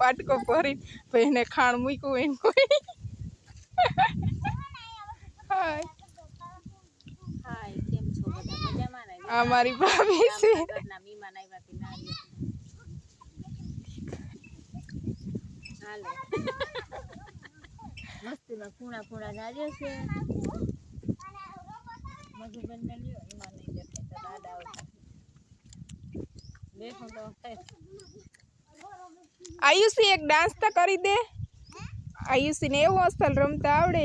પાટકો ભરી એને ખાણ મૂક્યું એને કોઈ. આ મારી ભાભી છે. મસ્તીમાં ખૂણા ખૂણા નારિયેળ છે. મધુબેન ને લ્યો એમાં નહીં દેખાય દાદા આવતા. દેખો તો. આયુષી એક ડાન્સ તો કરી દે. આયુષીને એવું અસલ રમતા આવડે.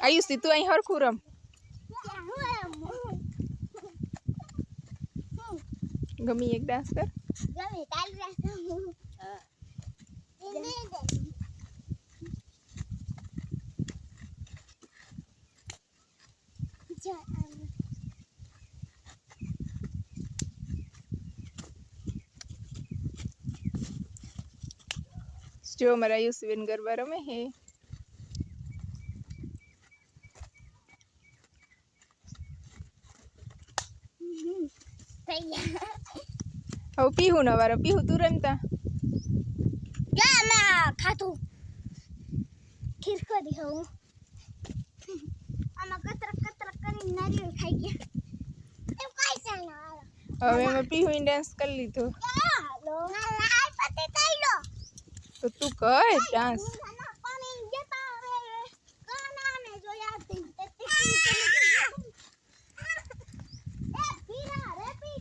આયુષી તું અહીં હરખું રમ ગમી એક ડાન્સ કર હા જો અમારા આયુષી બેન ગરબા રમે હે હવે પીહું નવારો વારો પીહુ તું રમતા ખાતું ખીર કરી હું. આમાં કતરક કતરક કરીને નારિયેળ ખાઈ ગયા. એમ કાઈ છે ના હવે અમે પીહું ડાન્સ કરી લીધો. હાલો હાલ તો તું કર ડાન્સ પાણી જતા રે કાના ને જોયા તી તે એ પીરા રે પી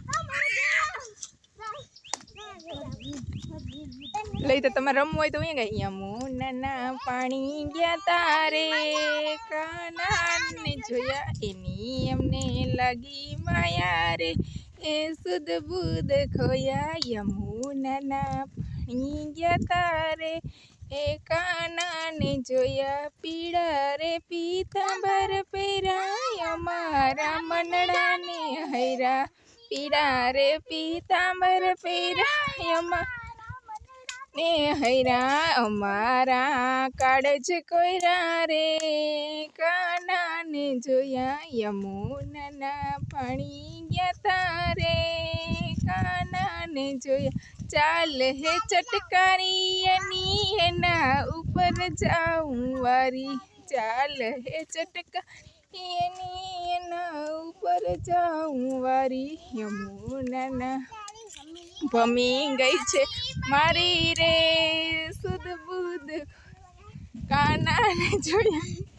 કમ લઈ તો તમારે રમવું હોય તો અહીંયા ગઈ યમુના પાણી ગયા તારે, કાનાને જોયા, એની અમને લાગી માયા રે, એ સુદ બુદ ખોયા, યમુના ના પાણી ગયા તારે, એ કાનાને જોયા પીડા રે પીતાંબર પહેરાય અમારા મનડાને હૈરા પીડા રે પીતાંબર પહેરાય અમારા ને હૈરા અમારા કાળજ કોયરા રે. કાનાને જોયા યમુનાના પાણી ગયા તારે કાનાને જોયા, ચાલ હે ચટકારી એની એના ઉપર જાઉં વારી. ચાલ હે ચટકારી એની એના ઉપર જાઉં વારી. યમુનાના ભમી ગઈ છે. મારી રે સુધ બુધ કાનાને જોયા.